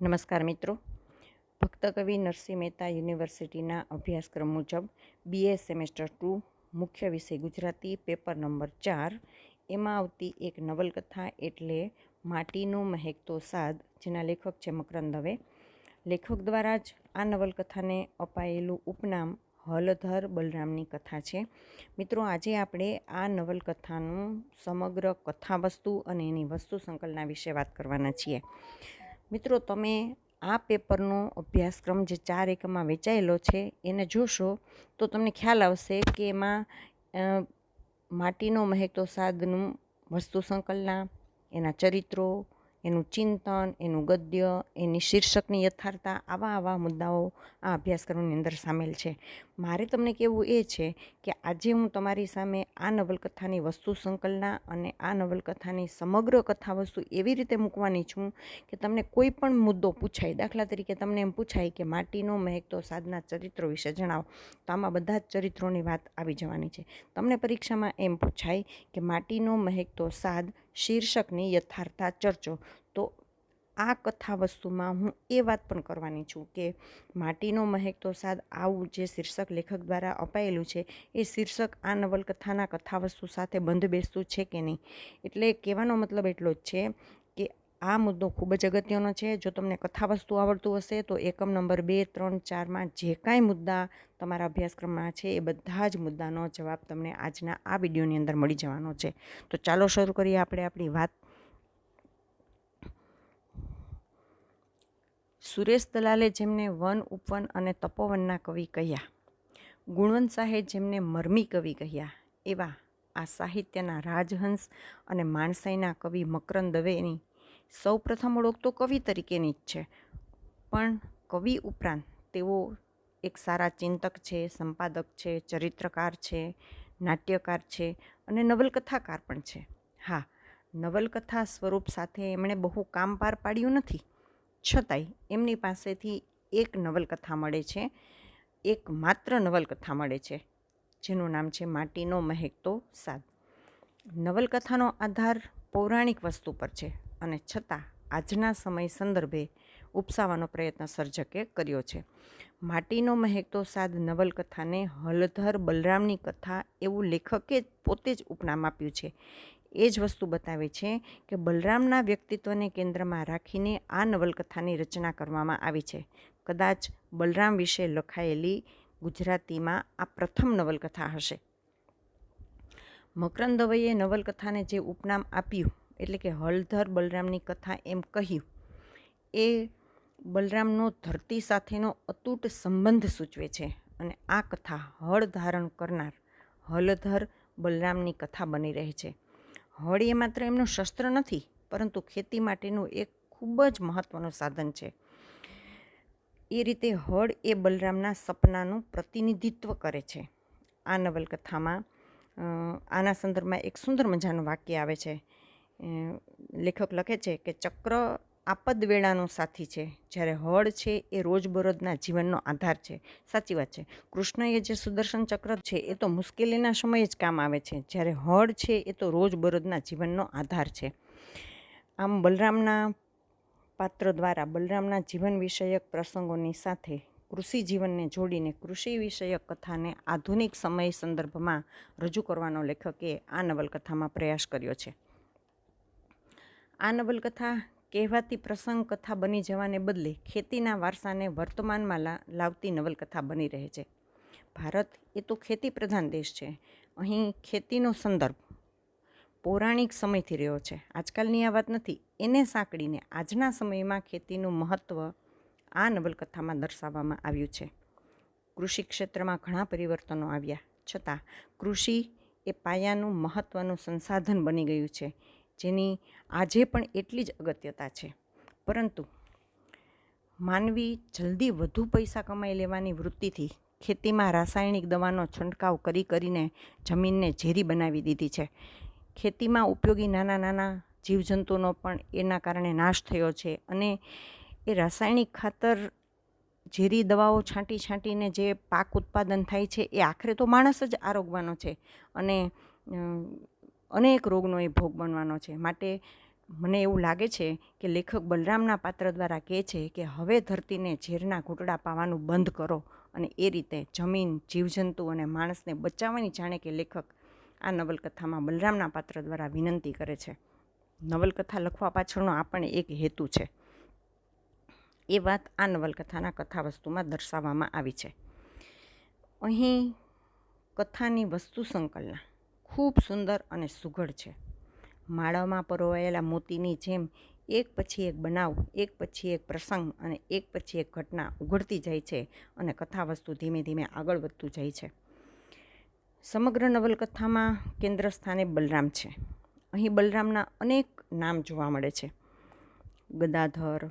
નમસ્કાર મિત્રો. ભક્તકવિ નરસિંહ મહેતા યુનિવર્સિટીના અભ્યાસક્રમ મુજબ બીએ સેમેસ્ટર ટુ, મુખ્ય વિષય ગુજરાતી, પેપર નંબર ચાર. એમાં આવતી એક નવલકથા એટલે માટીનો મહેકતો સાદ, જેના લેખક છે મકરંદ દવે. લેખક દ્વારા જ આ નવલકથાને અપાયેલું ઉપનામ હલધર બલરામની કથા છે. મિત્રો, આજે આપણે આ નવલકથાનું સમગ્ર કથા વસ્તુ અને એની વસ્તુ સંકલના વિશે વાત કરવાના છીએ. મિત્રો, તમે આ પેપરનો અભ્યાસક્રમ જે ચાર એકમમાં વેચાયેલો છે, એને જોશો તો તમને ખ્યાલ આવશે કે એમાં માટીનો મહેકતો સાદનું વસ્તુ સંકલના, એના ચરિત્રો, એનું ચિંતન, એનું ગદ્ય, એની શીર્ષકની યથાર્થતા, આવા આવા મુદ્દાઓ આ અભ્યાસક્રમની અંદર સામેલ છે. મારે તમને કહેવું એ છે કે આજે હું તમારી સામે આ નવલકથાની વસ્તુ સંકલના અને આ નવલકથાની સમગ્ર કથા વસ્તુ એવી રીતે મૂકવાની છું કે તમને કોઈ પણ મુદ્દો પૂછાય, દાખલા તરીકે તમને એમ પૂછાય કે માટીનો મહેકતો સાધના ચરિત્રો વિશે જણાવો, તો આમાં બધા જ ચરિત્રોની વાત આવી જવાની છે. તમને પરીક્ષામાં એમ પૂછાય કે માટીનો મહેકતો સાદ, શીર્ષકની યથાર્થતા ચર્ચો, તો આ કથા વસ્તુમાં હું એ વાત પણ કરવાની છું કે માટીનો મહેકતો સાદ આવું જે શીર્ષક લેખક દ્વારા અપાયેલું છે, એ શીર્ષક આ નવલકથાના કથા વસ્તુ સાથે બંધ બેસતું છે કે નહીં? એટલે કહેવાનો મતલબ એટલો જ છે કે આ મુદ્દો ખૂબ જ અગત્યનો છે. જો તમને કથા વસ્તુ આવડતું હશે તો એકમ નંબર બે, ત્રણ, ચારમાં જે કાંઈ મુદ્દા તમારા અભ્યાસક્રમમાં છે એ બધા જ મુદ્દાનો જવાબ તમને આજના આ વિડીયોની અંદર મળી જવાનો છે. તો ચાલો શરૂ કરીએ આપણે આપણી વાત સુરેશ દલાલે જેમને વન ઉપવન અને તપોવનના કવિ કહ્યા. ગુણવંત શાહે જેમને મરમી કવિ કહ્યા. એવા આ સાહિત્યના રાજહંસ અને માણસાઈના કવિ મકરંદ દવેની સૌ પ્રથમ ઓળખ તો કવિ તરીકેની જ છે. પણ કવિ ઉપરાંત તેઓ એક સારા ચિંતક છે, સંપાદક છે, ચરિત્રકાર છે, નાટ્યકાર છે અને નવલકથાકાર પણ છે. હા, નવલકથા સ્વરૂપ સાથે એમણે બહુ કામ પાર પાડ્યું નથી. છતાંય એમની પાસેથી એક નવલકથા મળે છે. એક માત્ર નવલકથા મળે છે. જેનું નામ છે માટીનો મહેકતો સાદ. નવલકથાનો આધાર પૌરાણિક વસ્તુ પર છે અને છતાં આજના સમય સંદર્ભે ઉપસાવાનો પ્રયત્ન સર્જકે કર્યો છે. માટીનો મહેકતો સાદ નવલકથાને હલધર બલરામની કથા એવું લેખકે પોતે જ ઉપનામ આપ્યું છે. એ જ વસ્તુ બતાવે છે કે બલરામના વ્યક્તિત્વને કેન્દ્રમાં રાખીને આ નવલકથાની રચના કરવામાં આવી છે. કદાચ બલરામ વિશે લખાયેલી ગુજરાતીમાં આ પ્રથમ નવલકથા હશે. મકરંદ દવેએ નવલકથાને જે ઉપનામ આપ્યું, એટલે કે હળધર બલરામની કથા એમ કહ્યું, એ બલરામનો ધરતી સાથેનો અતૂટ સંબંધ સૂચવે છે અને આ કથા હળ ધારણ કરનાર હલધર બલરામની કથા બની રહે છે. હળ એ માત્ર એમનું શસ્ત્ર નથી, પરંતુ ખેતી માટેનું એક ખૂબ જ મહત્ત્વનું સાધન છે. એ રીતે હળ એ બલરામના સપનાનું પ્રતિનિધિત્વ કરે છે. આ નવલકથામાં આના સંદર્ભમાં એક સુંદર મજાનું વાક્ય આવે છે. લેખક લખે છે કે ચક્ર આપદ વેળાનો સાથી છે. જ્યારે હળ છે એ રોજબરોજના જીવનનો આધાર છે. સાચી વાત છે. કૃષ્ણએ જે સુદર્શન ચક્ર છે એ તો મુશ્કેલીના સમયે જ કામ આવે છે. જ્યારે હળ છે એ તો રોજબરોજના જીવનનો આધાર છે. આમ બલરામના પાત્ર દ્વારા બલરામના જીવન વિષયક પ્રસંગોની સાથે કૃષિ જીવનને જોડીને કૃષિ વિષયક કથાને આધુનિક સમય સંદર્ભમાં રજૂ કરવાનો લેખકે આ નવલકથામાં પ્રયાસ કર્યો છે. આ નવલકથા કહેવાતી પ્રસંગ કથા બની જવાને બદલે ખેતીના વારસાને વર્તમાનમાં લા, લાવતી નવલકથા બની રહે છે. ભારત એ તો ખેતી પ્રધાન દેશ છે. અહીં ખેતીનો સંદર્ભ પૌરાણિક સમયથી રહ્યો છે. આજકાલની આ વાત નથી. એને સાંકળીને આજના સમયમાં ખેતીનું મહત્ત્વ આ નવલકથામાં દર્શાવવામાં આવ્યું છે. કૃષિ ક્ષેત્રમાં ઘણા પરિવર્તનો આવ્યા. છતાં કૃષિ એ પાયાનું મહત્ત્વનું સંસાધન બની ગયું છે. જેની આજે પણ એટલી જ અગત્યતા છે. પરંતુ માનવી જલ્દી વધુ પૈસા કમાઈ લેવાની વૃત્તિથી ખેતીમાં રાસાયણિક દવાનો છંટકાવ કરી કરીને જમીનને ઝેરી બનાવી દીધી છે. ખેતીમાં ઉપયોગી નાના નાના જીવજંતુનો પણ એના કારણે નાશ થયો છે અને એ રાસાયણિક ખાતર ઝેરી દવાઓ છાંટી છાંટીને જે પાક ઉત્પાદન થાય છે એ આખરે તો માણસ જ આરોગવાનો છે. અને અનેક રોગનો એ ભોગ બનવાનો છે. માટે મને એવું લાગે છે કે લેખક બલરામના પાત્ર દ્વારા કહે છે કે હવે ધરતીને ઝેરના ઘૂંટડા પાવાનું બંધ કરો અને એ રીતે જમીન, જીવજંતુ અને માણસને બચાવવાની જાણે કે લેખક આ નવલકથામાં બલરામના પાત્ર દ્વારા વિનંતી કરે છે. નવલકથા લખવા પાછળનો આપણને એક હેતુ છે. એ વાત આ નવલકથાના કથા વસ્તુમાં દર્શાવવામાં આવી છે. અહીં કથાની વસ્તુ સંકલના. ખૂબ સુંદર અને સુઘડ છે. માળામાં પરોવાયેલા મોતીની જેમ એક પછી એક બનાવ, એક પછી એક પ્રસંગ અને એક પછી એક ઘટના ઉઘડતી જાય છે અને કથા વસ્તુ ધીમે ધીમે આગળ વધતું જાય છે. સમગ્ર નવલકથામાં કેન્દ્ર સ્થાને બલરામ છે. અહીં બલરામના અનેક નામ જોવા મળે છે. ગદાધર,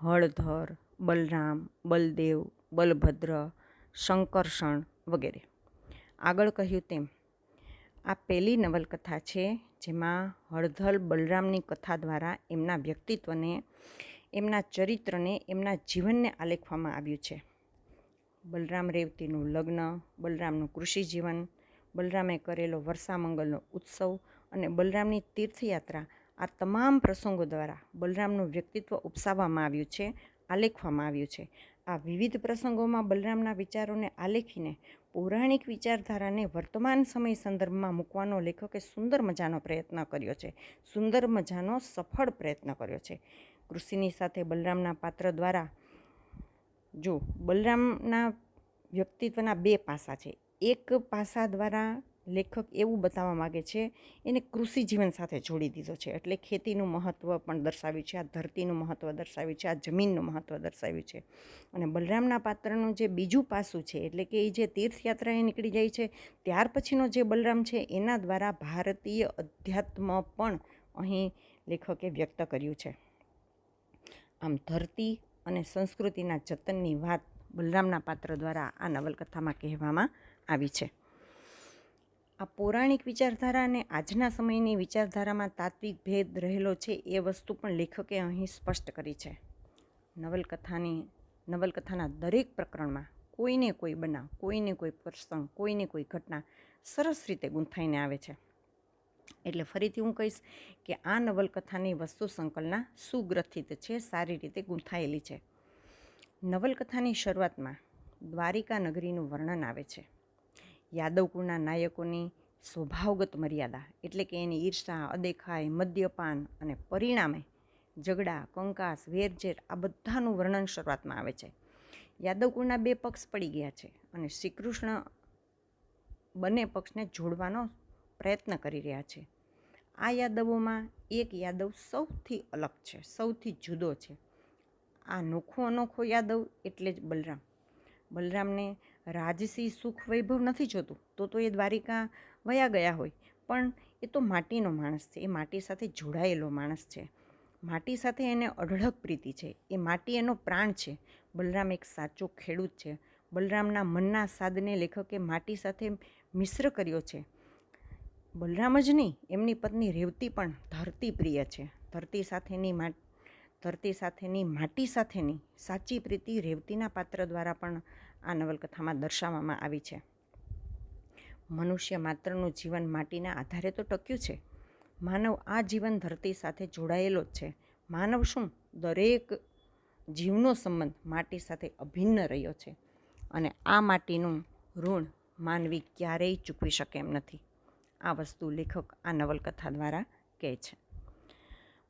હળધર, બલરામ, બલદેવ, બલભદ્ર, શંકરષણ વગેરે. આગળ કહ્યું તેમ આ પહેલી નવલકથા છે, જેમાં હળધર બલરામની કથા દ્વારા એમના વ્યક્તિત્વને, એમના ચરિત્રને, એમના જીવનને આલેખવામાં આવ્યું છે. બલરામ રેવતીનું લગ્ન, બલરામનું કૃષિ જીવન, બલરામે કરેલો વર્ષામંગલનો ઉત્સવ અને બલરામની તીર્થયાત્રા આ તમામ પ્રસંગો દ્વારા બલરામનું વ્યક્તિત્વ ઉપસાવવામાં આવ્યું છે, આલેખવામાં આવ્યું છે. આ વિવિધ પ્રસંગોમાં બલરામના વિચારોને આલેખીને પૌરાણિક વિચારધારાને વર્તમાન સમય સંદર્ભમાં મૂકવાનો લેખકે સુંદર મજાનો પ્રયત્ન કર્યો છે. સુંદર મજાનો સફળ પ્રયત્ન કર્યો છે. કૃષિની સાથે બલરામના પાત્ર દ્વારા જો બલરામના વ્યક્તિત્વના બે પાસા છે. એક પાસા દ્વારા લેખક એવું બતાવવા માગે છે, એને કૃષિ જીવન સાથે જોડી દીધો છે. એટલે ખેતીનું મહત્ત્વ પણ દર્શાવ્યું છે, આ ધરતીનું મહત્ત્વ દર્શાવ્યું છે, આ જમીનનું મહત્ત્વ દર્શાવ્યું છે. અને બલરામના પાત્રનું જે બીજું પાસું છે, એટલે કે એ જે તીર્થયાત્રાએ નીકળી જાય છે, ત્યાર પછીનો જે બલરામ છે, એના દ્વારા ભારતીય અધ્યાત્મ પણ અહીં લેખકે વ્યક્ત કર્યું છે. આમ ધરતી અને સંસ્કૃતિના જતનની વાત બલરામના પાત્ર દ્વારા આ નવલકથામાં કહેવામાં આવી છે. આ પૌરાણિક વિચારધારા અને આજના સમયની વિચારધારામાં તાત્વિક ભેદ રહેલો છે એ વસ્તુ પણ લેખકે અહીં સ્પષ્ટ કરી છે. નવલકથાની, નવલકથાના દરેક પ્રકરણમાં કોઈને કોઈ બનાવ, કોઈને કોઈ પ્રસંગ, કોઈને કોઈ ઘટના સરસ રીતે ગૂંથાઈને આવે છે. એટલે ફરીથી હું કહીશ કે આ નવલકથાની વસ્તુ સંકલના સુગ્રથિત છે, સારી રીતે ગૂંથાયેલી છે. નવલકથાની શરૂઆતમાં દ્વારિકા નગરીનું વર્ણન આવે છે. યાદવ કુળના નાયકોની સ્વભાવગત મર્યાદા એટલે કે એની ઈર્ષા, અદેખાઈ, મદ્યપાન અને પરિણામે ઝઘડા, કંકાસ, વેરઝેર આ બધાનું વર્ણન શરૂઆતમાં આવે છે. યાદવ કુળના બે પક્ષ પડી ગયા છે અને શ્રીકૃષ્ણ બંને પક્ષને જોડવાનો પ્રયત્ન કરી રહ્યા છે. આ યાદવોમાં એક યાદવ સૌથી અલગ છે, સૌથી જુદો છે. આ નોખો અનોખો યાદવ એટલે જ બલરામ. બલરામને રાજસી સુખ વૈભવ નથી જોતું, તો તો એ દ્વારિકા વયા ગયા હોય. પણ એ તો માટીનો માણસ છે, એ માટી સાથે જોડાયેલો માણસ છે. માટી સાથે એને અઢળક પ્રીતિ છે. એ માટી એનો પ્રાણ છે. બલરામ એક સાચો ખેડૂત છે. બલરામના મનના સાદને લેખકે માટી સાથે મિશ્ર કર્યો છે. બલરામ જ નહીં, એમની પત્ની રેવતી પણ ધરતી પ્રિય છે. ધરતી સાથેની મા, ધરતી સાથેની માટી સાથેની સાચી પ્રીતિ રેવતીના પાત્ર દ્વારા પણ આ નવલકથામાં દર્શાવવામાં આવી છે. મનુષ્ય માત્રનું જીવન માટીના આધારે તો ટક્યું છે. માનવ આ જીવન ધરતી સાથે જોડાયેલો જ છે. માનવ શું દરેક જીવનો સંબંધ માટી સાથે અભિન્ન રહ્યો છે અને આ માટીનું ઋણ માનવી ક્યારેય ચૂકવી શકે એમ નથી. આ વસ્તુ લેખક આ નવલકથા દ્વારા કહે છે.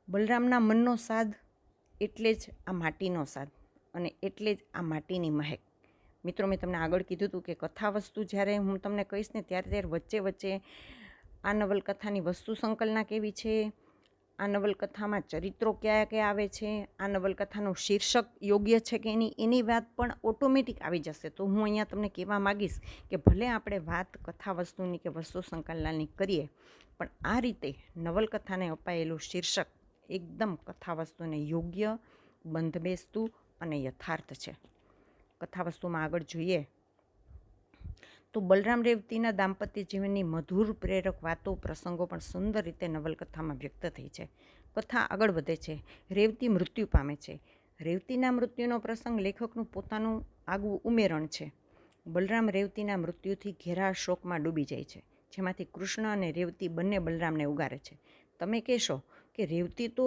બલરામના મનનો સાદ એટલે જ આ માટીનો સાદ અને એટલે જ આ માટીની મહેક. મિત્રો, મેં તમને આગળ કીધું હતું કે કથા વસ્તુ જ્યારે હું તમને કહીશ ને, ત્યારે ત્યારે વચ્ચે વચ્ચે આ નવલકથાની વસ્તુ સંકલના કેવી છે? આ નવલકથામાં ચરિત્રો કયા કયા આવે છે? આ નવલકથાનું શીર્ષક યોગ્ય છે કે એની એની વાત પણ ઓટોમેટિક આવી જશે. તો હું અહીંયા તમને કહેવા માગીશ કે ભલે આપણે વાત કથા વસ્તુની કે વસ્તુ સંકલનની કરીએ, પણ આ રીતે નવલકથાને અપાયેલું શીર્ષક એકદમ કથા વસ્તુને યોગ્ય, બંધબેસતું અને યથાર્થ છે. કથા વસ્તુમાં આગળ જોઈએ, તો બલરામ રેવતીના દાંપત્ય જીવનની મધુર પ્રેરક વાતો પ્રસંગો પણ સુંદર રીતે નવલકથામાં વ્યક્ત થઈ છે. કથા આગળ વધે છે. રેવતી મૃત્યુ પામે છે. રેવતીના મૃત્યુનો પ્રસંગ લેખકનું પોતાનું આગવું ઉમેરણ છે. બલરામ રેવતીના મૃત્યુથી ઘેરા શોકમાં ડૂબી જાય છે, જેમાંથી કૃષ્ણ અને રેવતી બંને બલરામને ઉગારે છે. તમે કહેશો કે રેવતી તો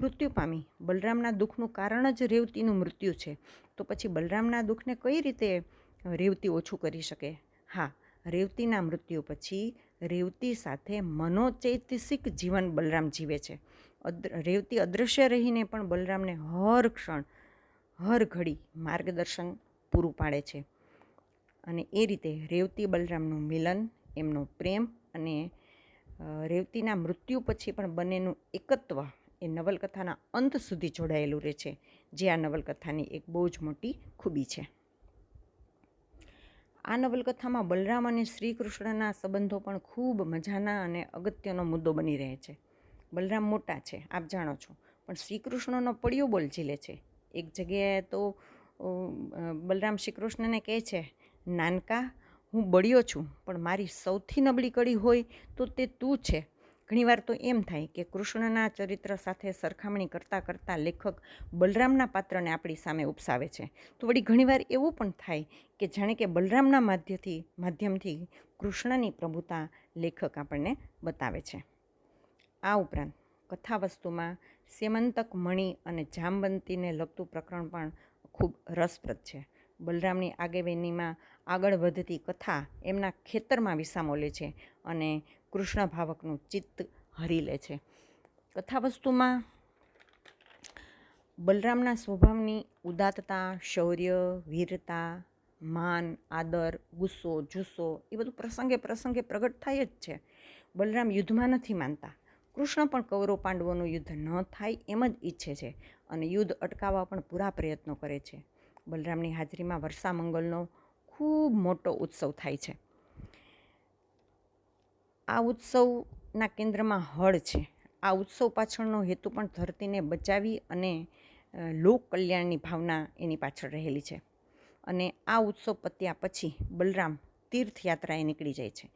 મૃત્યુ પામી, બલરામના દુઃખનું કારણ જ રેવતીનું મૃત્યુ છે. તો પછી બલરામના દુઃખને કઈ રીતે રેવતી ઓછું કરી શકે? હા, રેવતીના મૃત્યુ પછી રેવતી સાથે મનોચૈતસિક જીવન બલરામ જીવે છે. રેવતી અદૃશ્ય રહીને પણ બલરામને હર ક્ષણ, હર ઘડી માર્ગદર્શન પૂરું પાડે છે. અને એ રીતે રેવતી બલરામનું મિલન, એમનો પ્રેમ અને રેવતીના મૃત્યુ પછી પણ બંનેનું એકત્વ એ નવલકથાના અંત સુધી જોડાયેલું રહે છે. જે આ નવલકથાની એક બહુ જ મોટી ખૂબી છે. આ નવલકથામાં બલરામ અને શ્રી કૃષ્ણના સંબંધો પણ ખૂબ મજાના અને અગત્યનો મુદ્દો બની રહે છે. બલરામ મોટા છે, આપ જાણો છો. પણ શ્રી કૃષ્ણનો પડ્યો બોલ ઝીલે છે. એક જગ્યાએ તો બલરામ શ્રી કૃષ્ણને કહે છે, નાનકા, હું બળ્યો છું, પણ મારી સૌથી નબળી કડી હોય તો તે તું છે. ઘણીવાર તો એમ થાય કે કૃષ્ણના ચરિત્ર સાથે સરખામણી કરતાં કરતાં લેખક બલરામના પાત્રને આપણી સામે ઉપસાવે છે. તો વળી ઘણીવાર એવું પણ થાય કે જાણે કે બલરામના માધ્યથી, માધ્યમથી કૃષ્ણની પ્રભુતા લેખક આપણને બતાવે છે. આ ઉપરાંત કથા વસ્તુમાં સેમંતક મણિ અને જામવંતીને લગતું પ્રકરણ પણ ખૂબ રસપ્રદ છે. બલરામની આગેવાનીમાં આગળ વધતી કથા એમના ખેતરમાં વિસામો લે છે અને કૃષ્ણ ભાવકનું ચિત્ત હરી લે છે. કથા વસ્તુમાં બલરામના સ્વભાવની ઉદાત્તતા, શૌર્ય, વીરતા, માન, આદર, ગુસ્સો, જુસ્સો એ બધું પ્રસંગે પ્રસંગે પ્રગટ થાય જ છે. બલરામ યુદ્ધમાં નથી માનતા. કૃષ્ણ પણ કૌરવ પાંડવોનું યુદ્ધ ન થાય એમ જ ઈચ્છે છે અને યુદ્ધ અટકાવવા પણ પૂરા પ્રયત્નો કરે છે. બલરામની હાજરીમાં વર્ષા મંગલનો ખૂબ મોટો ઉત્સવ થાય છે. આ ઉત્સવના કેન્દ્રમાં હળ છે. આ ઉત્સવ પાછળનો હેતુ પણ ધરતીને બચાવી અને લોક કલ્યાણની ભાવના એની પાછળ રહેલી છે. અને આ ઉત્સવ પત્યા પછી બલરામ તીર્થયાત્રાએ નીકળી જાય છે.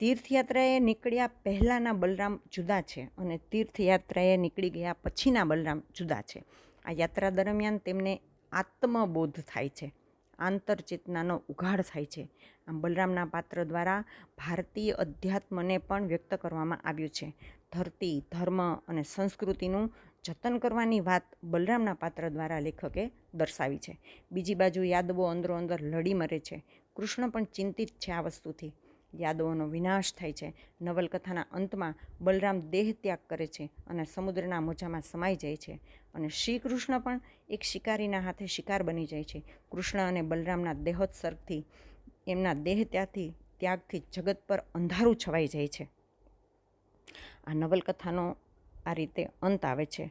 તીર્થયાત્રાએ નીકળ્યા પહેલાંના બલરામ જુદા છે અને તીર્થયાત્રાએ નીકળી ગયા પછીના બલરામ જુદા છે. આ યાત્રા દરમિયાન તેમને આત્મબોધ થાય છે. આંતરચેતનાનો ઉઘાડ થાય છે. આમ બલરામના પાત્ર દ્વારા ભારતીય અધ્યાત્મને પણ વ્યક્ત કરવામાં આવ્યું છે. ધરતી, ધર્મ અને સંસ્કૃતિનું જતન કરવાની વાત બલરામના પાત્ર દ્વારા લેખકે દર્શાવી છે. બીજી બાજુ યાદવો અંદરો અંદર લડી મરે છે. કૃષ્ણ પણ ચિંતિત છે આ વસ્તુથી. યાદવોનો વિનાશ થાય છે. નવલકથાના અંતમાં બલરામ દેહ ત્યાગ કરે છે અને સમુદ્રના મોજામાં સમાઈ જાય છે. અને શ્રી કૃષ્ણ પણ એક શિકારીના હાથે શિકાર બની જાય છે. કૃષ્ણ અને બલરામના દેહોત્સર્ગથી, એમના દેહ ત્યાંથી ત્યાગથી જગત પર અંધારું છવાઈ જાય છે. આ નવલકથાનો આ રીતે અંત આવે છે.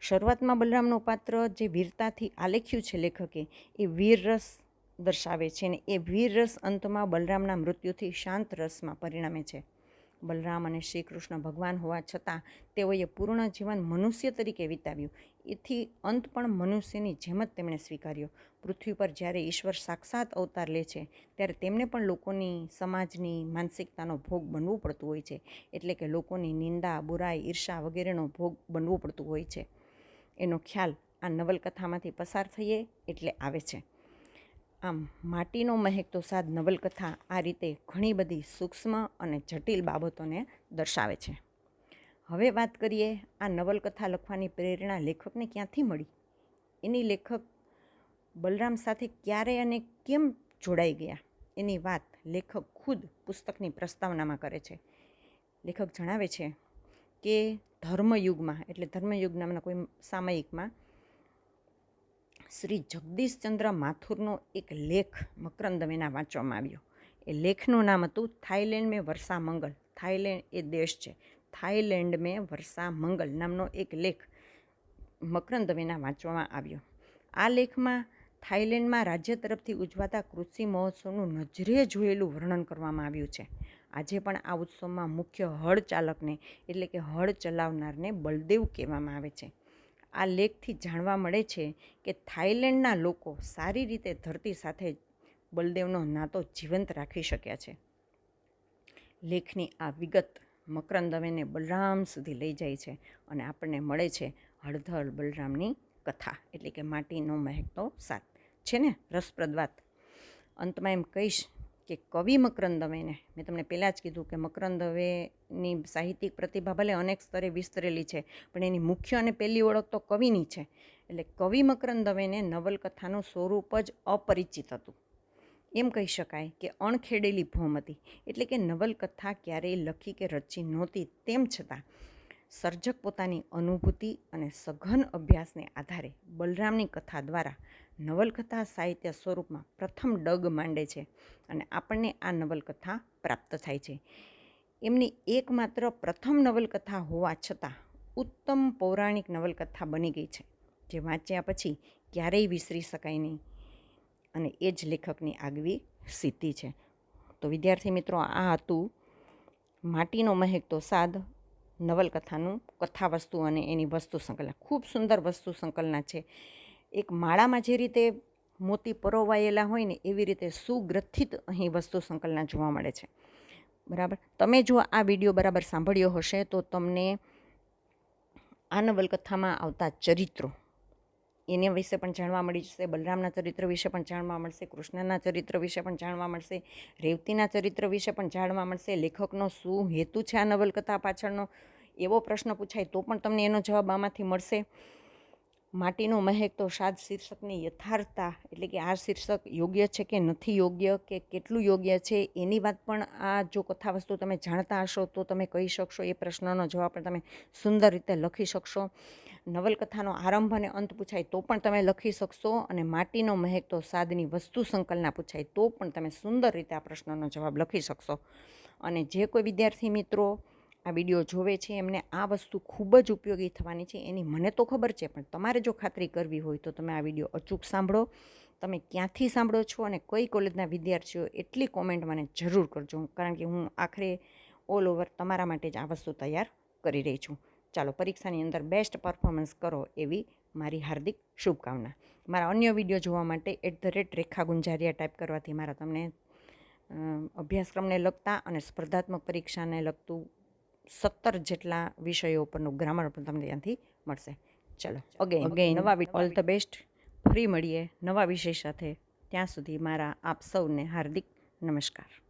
શરૂઆતમાં બલરામનું પાત્ર જે વીરતાથી આલેખ્યું છે લેખકે, એ વીર રસ દર્શાવે છે અને એ વીર રસ અંતમાં બલરામના મૃત્યુથી શાંત રસમાં પરિણમે છે. બલરામ અને શ્રી કૃષ્ણ ભગવાન હોવા છતાં તેઓએ પૂર્ણ જીવન મનુષ્ય તરીકે વિતાવ્યું. એથી અંત પણ મનુષ્યની જેમ જ તેમણે સ્વીકાર્યો. પૃથ્વી પર જ્યારે ઈશ્વર સાક્ષાત અવતાર લે છે, ત્યારે તેમને પણ લોકોની સમાજની માનસિકતાનો ભોગ બનવું પડતું હોય છે. એટલે કે લોકોની નિંદા, બુરાઈ, ઈર્ષા વગેરેનો ભોગ બનવું પડતું હોય છે. એનો ખ્યાલ આ નવલકથામાંથી પસાર થઈએ એટલે આવે છે. આમ માટીનો મહેક તો સાદ નવલકથા આ રીતે ઘણી બધી સૂક્ષ્મ અને જટિલ બાબતોને દર્શાવે છે. હવે વાત કરીએ આ નવલકથા લખવાની પ્રેરણા લેખકને ક્યાંથી મળી? એની લેખક બલરામ સાથે ક્યારે અને કેમ જોડાઈ ગયા? એની વાત લેખક ખુદ પુસ્તકની પ્રસ્તાવનામાં કરે છે. લેખક જણાવે છે કે ધર્મયુગમાં, એટલે ધર્મયુગ નામના કોઈ સામયિકમાં શ્રી જગદીશચંદ્ર માથુરનો એક લેખ મકરંદ દવેના વાંચવામાં આવ્યો. એ લેખનું નામ હતું થાઈલેન્ડ મેં વર્ષા મંગલ થાઈલેન્ડ એ દેશ છે. થાઈલેન્ડ મેં વર્ષા મંગલ નામનો એક લેખ મકરંદ દવેના વાંચવામાં આવ્યો. આ લેખમાં થાઈલેન્ડમાં રાજ્ય તરફથી ઉજવાતા કૃષિ મહોત્સવનું નજરે જોયેલું વર્ણન કરવામાં આવ્યું છે. આજે પણ આ ઉત્સવમાં મુખ્ય હળ ચાલકને, એટલે કે હળ ચલાવનારને બલદેવ કહેવામાં આવે છે. આ લેખથી જાણવા મળે છે કે થાઈલેન્ડના લોકો સારી રીતે ધરતી સાથે બલદેવનો નાતો જીવંત રાખી શક્યા છે. લેખની આ વિગત મકરંદ દવેને બલરામ સુધી લઈ જાય છે અને આપણને મળે છે હળધળ બલરામની કથા, એટલે કે માટીનો મહેકતો સાત છે ને? રસપ્રદ વાત. અંતમાં એમ કહીશ કે કવિ મકરંદ દવેને મેં તમને પહેલાં જ કીધું કે મકરંદ દવેની સાહિત્યિક પ્રતિભા ભલે અનેક સ્તરે વિસ્તરેલી છે, પણ એની મુખ્ય અને પહેલી ઓળખ તો કવિની છે. એટલે કવિ મકરંદ દવેને નવલકથાનું સ્વરૂપ જ અપરિચિત હતું. એમ કહી શકાય કે અણખેડેલી ભોમ હતી. એટલે કે નવલકથા ક્યારેય લખી કે રચી નહોતી, તેમ છતાં સર્જક પોતાની અનુભૂતિ અને સઘન અભ્યાસને આધારે બલરામની કથા દ્વારા નવલકથા સાહિત્ય સ્વરૂપમાં પ્રથમ ડગ માંડે છે અને આપણને આ નવલકથા પ્રાપ્ત થાય છે. એમની એકમાત્ર પ્રથમ નવલકથા હોવા છતાં ઉત્તમ પૌરાણિક નવલકથા બની ગઈ છે. જે વાંચ્યા પછી ક્યારેય વિસરી શકાય નહીં અને એ જ લેખકની આગવી સિદ્ધિ છે. તો વિદ્યાર્થી મિત્રો, આ હતું માટીનો મહેક તો સાદ નવલકથાનું કથા વસ્તુ અને એની વસ્તુ સંકલન ખૂબ સુંદર વસ્તુ સંકલના છે. એક માળામાં જે રીતે મોતી પરોવાયેલા હોય ને એવી રીતે સુગ્રથિત અહીં વસ્તુ સંકલના જોવા મળે છે. બરાબર? તમે જો આ વીડિયો બરાબર સાંભળ્યો હશે તો તમને આ નવલકથામાં આવતા ચરિત્રો એને વિશે પણ જાણવા મળી જશે, બલરામના ચરિત્ર વિશે પણ જાણવા મળશે, કૃષ્ણના ચરિત્ર વિશે પણ જાણવા મળશે, રેવતીના ચરિત્ર વિશે પણ જાણવા મળશે, લેખકનો શું હેતુ છે આ નવલકથા પાછળનો? એવો પ્રશ્ન પૂછાય તો પણ તમને એનો જવાબ આમાંથી મળશે. માટીનો મહેક તો સાદ શીર્ષકની યથાર્થતા એટલે કે આ શીર્ષક યોગ્ય છે કે નથી યોગ્ય કે કેટલું યોગ્ય છે એની વાત પણ આ જો કથા વસ્તુ તમે જાણતા હશો તો તમે કહી શકશો, એ પ્રશ્નનો જવાબ પણ તમે સુંદર રીતે લખી શકશો. નવલકથાનો આરંભ અને અંત પૂછાય તો પણ તમે લખી શકશો અને માટીનો મહેક તો સાદની વસ્તુ સંકલના પૂછાય તો પણ તમે સુંદર રીતે આ પ્રશ્નનો જવાબ લખી શકશો. અને જે કોઈ વિદ્યાર્થી મિત્રો આ વીડિયો જોવે છે, એમને આ વસ્તુ ખૂબ જ ઉપયોગી થવાની છે, એની મને તો ખબર છે, પણ તમારે જો ખાતરી કરવી હોય તો તમે આ વીડિયો અચૂક સાંભળો. તમે ક્યાંથી સાંભળો છો અને કઈ કોલેજના વિદ્યાર્થીઓ એટલી કોમેન્ટ મને જરૂર કરજો, કારણ કે હું આખરે ઓલ ઓવર તમારા માટે જ આ વસ્તુ તૈયાર કરી રહી છું. ચાલો, પરીક્ષાની અંદર બેસ્ટ પરફોર્મન્સ કરો એવી મારી હાર્દિક શુભકામના. મારા અન્ય વીડિયો જોવા માટે at the rate Rekha Gunjariya type કરવાથી મારા તમને અભ્યાસક્રમને લગતા અને સ્પર્ધાત્મક પરીક્ષાને લગતું સત્તર જેટલા વિષયો ઉપરનું ગ્રામર પણ તમને ત્યાંથી મળશે. ચલો અગેન અગેન નવા ઓલ ધ બેસ્ટ ફરી મળીએ નવા વિષય સાથે. ત્યાં સુધી મારા આપ સૌને હાર્દિક નમસ્કાર.